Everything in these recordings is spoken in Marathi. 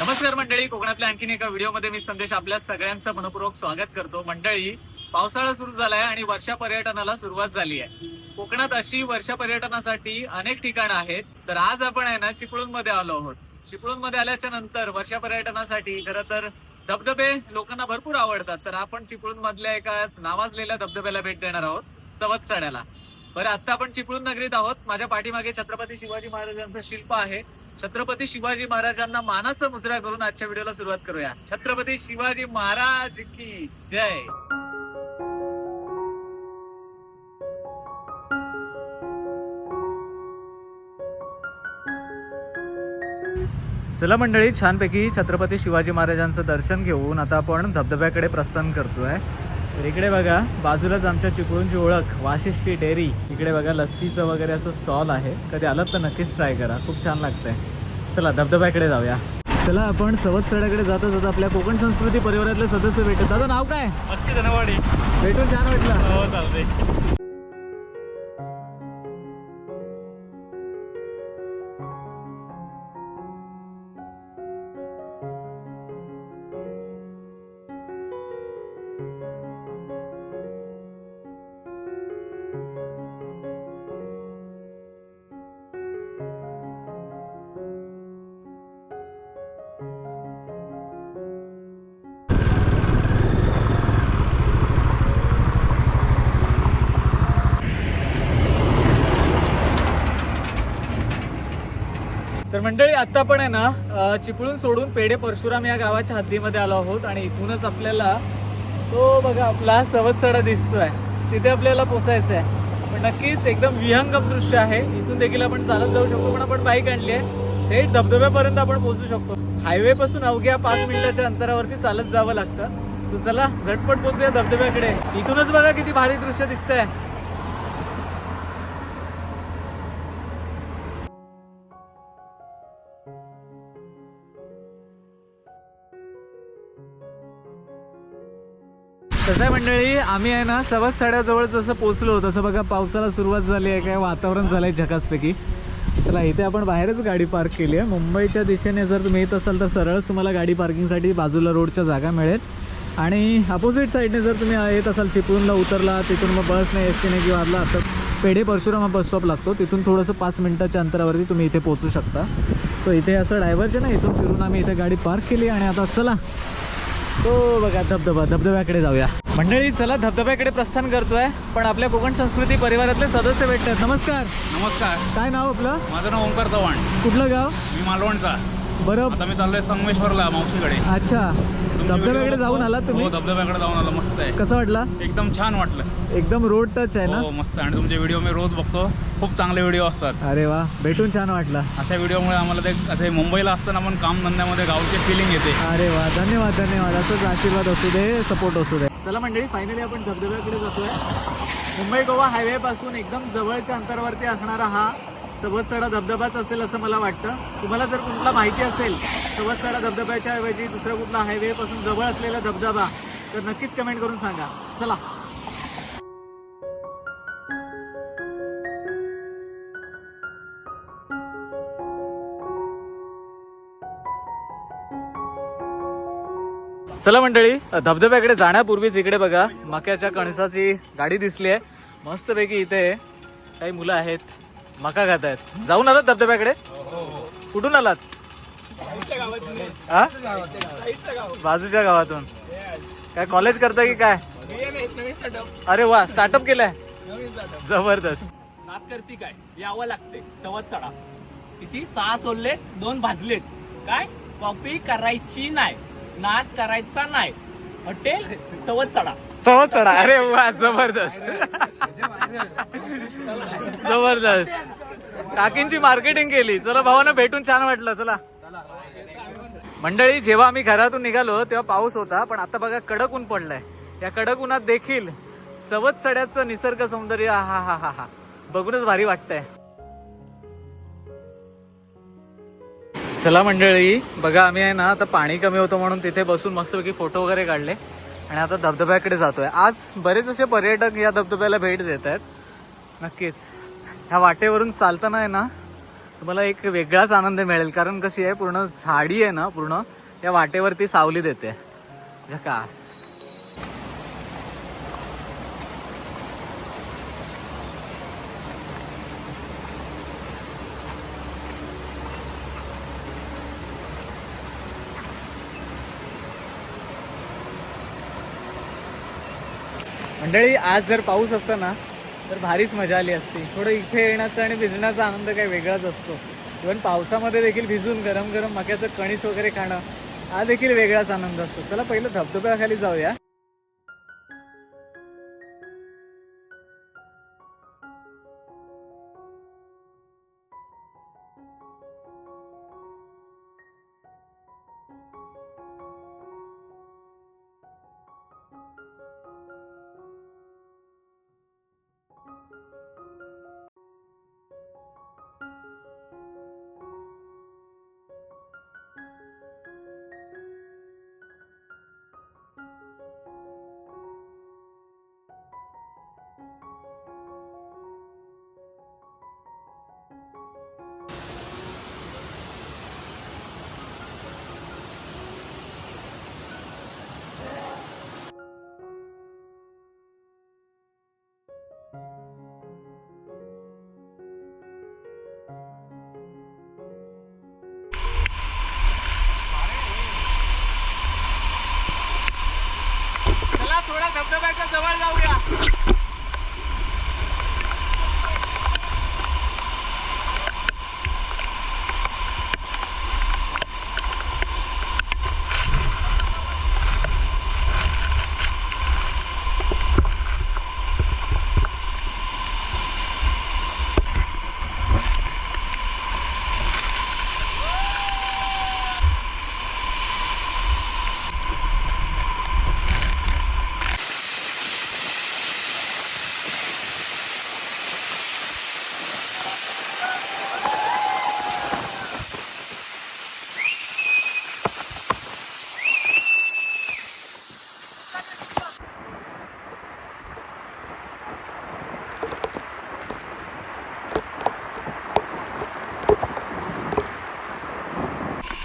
नमस्कार मंडळी. कोकणातल्या आणखीन एका व्हिडिओमध्ये मी संदेश आपल्या सगळ्यांचं मनपूर्वक स्वागत करतो. मंडळी पावसाळा सुरू झालाय आणि वर्षा पर्यटनाला सुरुवात झाली आहे. कोकणात अशी वर्षा पर्यटनासाठी अनेक ठिकाणं आहेत. तर आज आपण आहे ना चिपळूणमध्ये आलो आहोत. चिपळूणमध्ये आल्याच्यानंतर वर्षा पर्यटनासाठी खरं तर धबधबे लोकांना भरपूर आवडतात. तर आपण चिपळूण मधल्या एका नावाजलेल्या धबधब्याला भेट देणार आहोत सवतसड्याला. बरं आता आपण चिपळूण नगरीत आहोत. माझ्या पाठीमागे छत्रपती शिवाजी महाराजांचं शिल्प आहे. छत्रपती शिवाजी महाराजांना मानाचा मुद्रा करून आजच्या व्हिडिओला सुरुवात करूया. छत्रपती शिवाजी महाराज की जय. चला मंडळी छानपैकी छत्रपती शिवाजी महाराजांचं दर्शन घेऊन आता आपण धबधब्याकडे प्रस्थान करतोय. तर इकडे बघा बाजूलाच आमच्या चिपळूणची ओळख वाशिष्ठी डेअरी इकडे बघा लस्सीचं वगैरे असं स्टॉल आहे. कधी आलात तर नक्कीच ट्राय करा. खूप छान लागतंय. चला धबधब्याकडे जाऊया. चला आपण सवत चढ्याकडे जाता जाता आपल्या कोकण संस्कृती परिवारातले सदस्य भेटत दादा नाव काय? अक्षय धनवाडी. भेटून छान वाटलं. हो चालते मंडळी आता पण आहे ना चिपळूण सोडून पेढे परशुराम या गावाच्या हद्दीमध्ये आलो आहोत आणि इथूनच आपल्याला तो बघा आपला सवत्सडा दिसतोय. तिथे आपल्याला पोचायचं आहे पण नक्कीच एकदम विहंगम दृश्य आहे. इथून देखील आपण चालत जाऊ शकतो पण आपण बाईक आणली आहे. थेट धबधब्यापर्यंत आपण पोहोचू शकतो. हायवे पासून अवघ्या पाच मिनिटाच्या अंतरावरती चालत जावं लागतं. So चला झटपट पोहोचूया धबधब्याकडे. इथूनच बघा किती भारी दृश्य दिसतंय. कसं आहे मंडळी? आम्ही आहे ना सवत साड्याजवळ जसं पोचलो तसं बघा पावसाला सुरुवात झाली आहे काय वातावरण झालंय झकासपैकी. चला इथे आपण बाहेरच गाडी पार्क केली आहे. मुंबईच्या दिशेने जर तुम्ही येत असाल तर सरळच तुम्हाला गाडी पार्किंगसाठी बाजूला रोडच्या जागा मिळेल. आणि अपोजिट साईडने जर तुम्ही येत असाल चिपळूणला उतरला तिथून मग बसने एस टीने किंवा आला तर पेढे परशुराम हा बस स्टॉप लागतो. तिथून थोडंसं पाच मिनिटाच्या अंतरावरती तुम्ही इथे पोहोचू शकता. सो इथे असं डायव्हर्जन आहे इथून फिरून आम्ही इथे गाडी पार्क केली आणि आता चला. तो बघा धबधबा धबधब्याकडे जाऊया. मंडळी चला धबधब्याकडे प्रस्थान करतोय पण आपल्या कोकण संस्कृती परिवारातले सदस्य भेटतात. नमस्कार. नमस्कार. काय नाव आपलं? माझं नाव ओंकार चव्हाण. कुठलं गाव? मी मालवणचा. बरं. आता मी चाललोय संगमेश्वरला मावशीकडे. अच्छा. धबधब्याकडे जाऊन. आलात तुम्ही? हो धबधब्याकडे जाऊन आलो मस्त आहे. कसं वाटलं? एकदम छान वाटलं. एकदम रोड टच आहे ना? हो मस्त आहे. आणि तुमचे व्हिडिओ मी रोज बघतो. खूप चांगले व्हिडिओ असतात. अरे वा भेटून छान वाटलं. अशा व्हिडिओमुळे आम्हाला ते असे मुंबईला असताना पण काम धंद्यामध्ये गावची फिलिंग येते. अरे वा धन्यवाद धन्यवाद. असंच आशीर्वाद असू दे सपोर्ट असू दे. चला मंडळी फायनली आपण धबधब्याकडे जातोय. मुंबई गोवा हायवे पासून एकदम जवळच्या अंतरावरती असणारा हा सवतसडा धबधबाच असेल असं मला वाटतं. तुम्हाला जर कुठला माहिती असेल सवतसडा धबधब्याच्या ऐवजी दुसरा कुठला हायवे पासून जवळ असलेला धबधबा तर नक्कीच कमेंट करून सांगा. चला. चला मंडळी धबधब्याकडे जाण्यापूर्वीच इकडे बघा मक्याच्या कणसाची गाडी दिसली आहे मस्तपैकी इथे काही मुलं आहेत. मका खात आहेत जाऊन आलात धबधब्याकडे? कुठून आलात? हा? बाजूच्या गावातून. काय कॉलेज करता की काय? अरे वा स्टार्टअप केलाय. जबरदस्त. नात करती काय? यावं लागते. सवत चढा किती? सहा सोलले दोन भाजलेत. काय? कॉपी करायची नाही. नाद करायचा नाही. हॉटेल सवत चढा सहज चढा अरे वा जबरदस्त. जबरदस्त. काकींची मार्केटिंग केली. चला भावाना भेटून छान वाटलं चला. मंडळी जेव्हा आम्ही घरातून निघालो तेव्हा पाऊस होता पण आता बघा कडक ऊन पडलाय. या कडक उन्हात देखील सवत चढ्याचं निसर्ग सौंदर्य हा हा हा हा बघूनच भारी वाटतंय. चला मंडळी बघा आम्ही आहे ना आता पाणी कमी होतं म्हणून तिथे बसून मस्तपैकी फोटो वगैरे काढले. आणि आता धबधब्याकडे जातोय. आज बरेच असे पर्यटक या धबधब्याला भेट देत आहेत. नक्कीच. ह्या वाटेवरून चालताना आहे ना तुम्हाला एक वेगळाच आनंद मिळेल. कारण कशी आहे पूर्ण झाडी आहे ना पूर्ण या वाटेवरती सावली देते. झकास. मंडळी आज जर पाऊस असता ना तर भारीच मजा आली असती. थोडं इथे येण्याचा आणि भिजण्याचा आनंद काही वेगळाच असतो. इव्हन पावसामध्ये देखील भिजून गरम गरम मक्याचं कणीस वगैरे खाणं हा देखील वेगळाच आनंद असतो. चला पहिलं धबधब्याखाली जाऊया. धबधब्याच्या जवळ जाऊया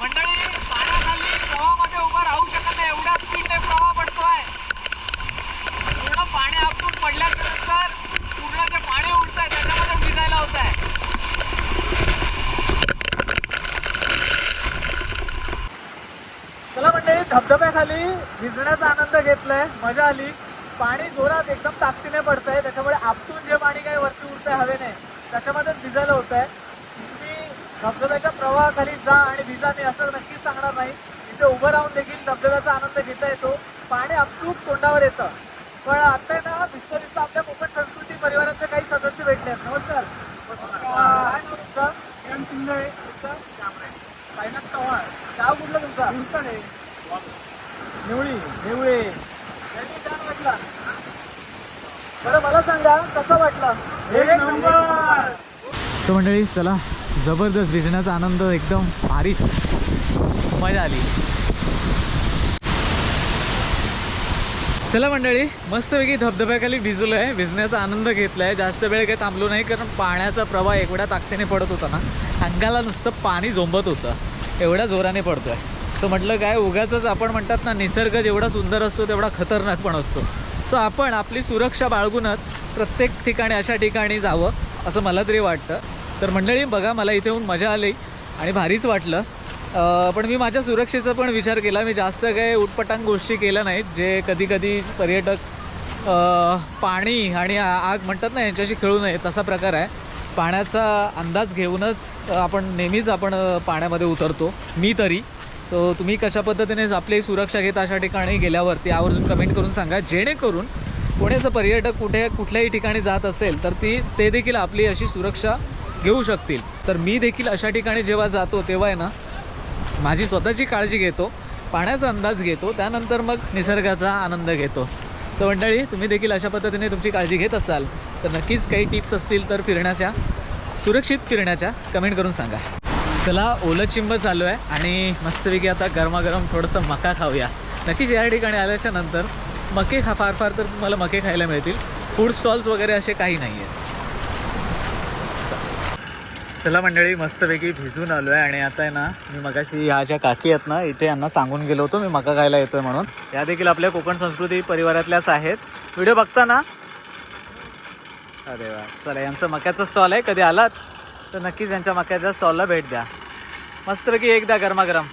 मंडळी पाण्याखाली प्रवाहामध्ये उभं राहू शकत नाही एवढ्या स्पीडने प्रवाह पडतोय पूर्ण पाणी आपटून पडल्यानंतर पूर्ण जे पाणी उडत आहे त्याच्यामध्ये भिजायला होत आहे चला म्हणजे धबधब्याखाली भिजण्याचा आनंद घेतलाय मजा आली. पाणी जोरात एकदम ताकदीने पडतंय त्याच्यामुळे आपटून जे पाणी काही वरती उडतंय हवेने त्याच्यामध्ये भिजायला होत आहे तुम्ही धबधब्याच्या प्रवाहाखाली जा आणि भिजा मी असं नक्कीच सांगणार नाही. इथे उभं राहून देखील धबधब्याचा आनंद घेता येतो. पाणी आपटून तोंडावर येतं. पण आता आहे ना दिसतो आपल्या कोकण संस्कृती परिवाराचे काही सदस्य भेटले आहेत. नमस्कार. काय नाव तुमचं? किरण शिंदे तुमचं? साईनाथ चव्हाण. गाव कुठलं तुमचं? निवळी निवळे. त्यांनी छान वाटला बरं मला सांगा कसं वाटलं? एक नंबर! तर मंडळी चला जबरदस्त भिजण्याचा आनंद एकदम भारी. मजा आली. चला मंडळी मस्तपैकी धबधब्याखाली भिजलो आहे भिजण्याचा आनंद घेतला आहे जास्त वेळ काही थांबलो नाही कारण पाण्याचा प्रवाह एवढ्या ताकदीने पडत होता ना. अंगाला नुसतं पाणी झोंबत होतं. एवढ्या जोराने पडतोय. तर म्हटलं काय उगाच आपण म्हणतात ना निसर्ग जेवढा सुंदर असतो तेवढा खतरनाक पण असतो. सो आपण आपली सुरक्षा बाळगूनच प्रत्येक ठिकाणी अशा ठिकाणी जावं असं मला तरी वाटतं. तर मंडळी बघा मला इथे येऊन मजा आली आणि भारीच वाटलं. पण मी माझ्या सुरक्षेचा पण विचार केला. मी जास्त काही उटपटांग गोष्टी केल्या नाहीत जे कधी कधी पर्यटक पाणी आणि आ- आग म्हणतात ना यांच्याशी खेळू नये तसा प्रकार आहे. पाण्याचा अंदाज घेऊनच आपण नेहमीच आपण पाण्यामध्ये उतरतो. मी तरी. सो तुम्ही कशा पद्धतीने आपली सुरक्षा घेता अशा ठिकाणी गेल्यावरती आवर्जून कमेंट करून सांगा. जेणेकरून पुण्याचं पर्यटक कुठे कुठल्याही ठिकाणी जात असेल तर ती ते देखील आपली अशी सुरक्षा घेऊ शकतील. तर मी देखील अशा ठिकाणी जेव्हा जातो तेव्हा आहे ना माझी स्वतःची काळजी घेतो पाण्याचा अंदाज घेतो त्यानंतर मग निसर्गाचा आनंद घेतो. सो मंडळी तुम्ही देखील अशा पद्धतीने तुमची काळजी घेत असाल तर नक्कीच काही टिप्स असतील तर फिरण्याच्या सुरक्षित फिरण्याच्या कमेंट करून सांगा. चला ओलं चिंब चालू आहे आणि मस्तपैकी आता गरमागरम थोडंसं मका खाऊया. नक्कीच या ठिकाणी आल्याच्यानंतर मके खा फार फार तर तुम्हाला मके खायला मिळतील. फूड स्टॉल्स वगैरे असे काही नाही आहेत चला मंडळी मस्तपैकी भिजून आलो आहे आणि आता आहे ना मी मगाशी ह्या ज्या काकी आहेत ना इथे यांना सांगून गेलो होतो मी मका खायला येतोय म्हणून. या देखील आपल्या कोकण संस्कृती परिवारातल्याच आहेत. व्हिडिओ बघता ना? अरे वा चला यांचं मक्याचं स्टॉल आहे. कधी आलात? तर नक्कीच यांच्या मक्याच्या स्टॉलला भेट द्या. मस्तपैकी एकदा गरमागरम.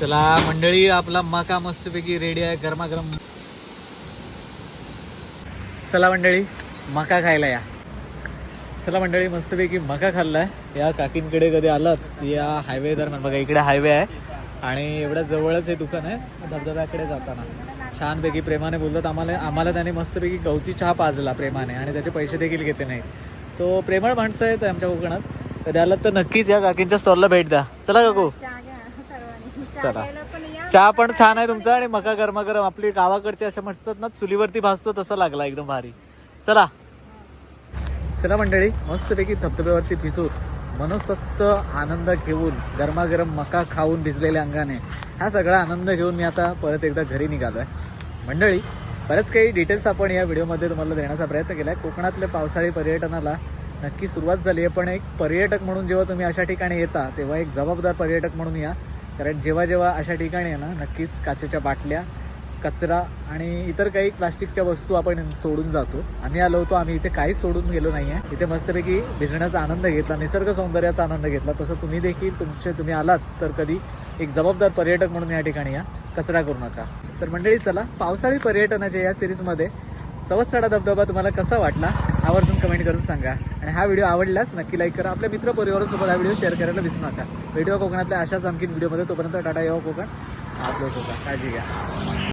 चला मंडळी आपला मका मस्तपैकी रेडी आहे गरमागरम. चला मंडळी मका खायला या. चला मंडळी मस्तपैकी मका खाल्लाय. या काकींकडे कधी आलात? या हायवे दरम्यान. बघा इकडे हायवे आहे. आणि एवढ्या जवळच हे दुकान आहे धबधब्याकडे जाताना. छानपैकी प्रेमाने बोलतात. आम्हाला आम्हाला त्याने मस्तपैकी गवती चहा पाजला प्रेमाने आणि त्याचे पैसे देखील घेते नाही. सो प्रेमळ माणसं आहेत आमच्या कोकणात. कधी आलात तर नक्कीच या काकींच्या स्टॉलला भेट द्या. चला काकू. चला. चहा पण छान आहे तुमचा आणि मका गरमागरम आपली गावाकडचे असे म्हणतात ना चुलीवरती भाजतो तसा लागला एकदम भारी. चला. चला मंडळी मस्तपैकी धबधब्यावरती भिजून. मनसोक्त आनंद घेऊन गरमागरम मका खाऊन भिजलेल्या अंगाने हा सगळा आनंद घेऊन मी आता परत एकदा घरी निघालो आहे मंडळी बरेच काही डिटेल्स आपण या व्हिडिओमध्ये तुम्हाला देण्याचा प्रयत्न केला आहे कोकणातल्या पावसाळी पर्यटनाला नक्की सुरुवात झाली आहे पण एक पर्यटक म्हणून जेव्हा तुम्ही अशा ठिकाणी येता तेव्हा एक जबाबदार पर्यटक म्हणून या. कारण जेव्हा जेव्हा अशा ठिकाणी आहे ना नक्कीच काचेच्या बाटल्या कचरा आणि इतर काही प्लास्टिकच्या वस्तू आपण सोडून जातो. आम्ही आलो होतो आम्ही इथे काहीच सोडून गेलो नाही आहे इथे मस्तपैकी भिजण्याचा आनंद घेतला निसर्ग सौंदर्याचा आनंद घेतला. तसं तुम्ही देखील तुमचे तुम्ही आलात तर कधी एक जबाबदार पर्यटक म्हणून या ठिकाणी या. कचरा करू नका. तर मंडळी चला पावसाळी पर्यटनाच्या या सिरीजमध्ये सवत्साडा धबधबा तुम्हाला कसा वाटला आवर्जून कमेंट करून सांगा. आणि हा व्हिडिओ आवडल्यास नक्की लाईक करा. आपल्या मित्र परिवारासोबत हा व्हिडिओ शेअर करायला विसरू नका. व्हिडिओ कोकणातल्या अशाच आणखीन व्हिडिओमध्ये तोपर्यंत टाटा येवा कोकण. आपलं कोकण काळजी घ्या.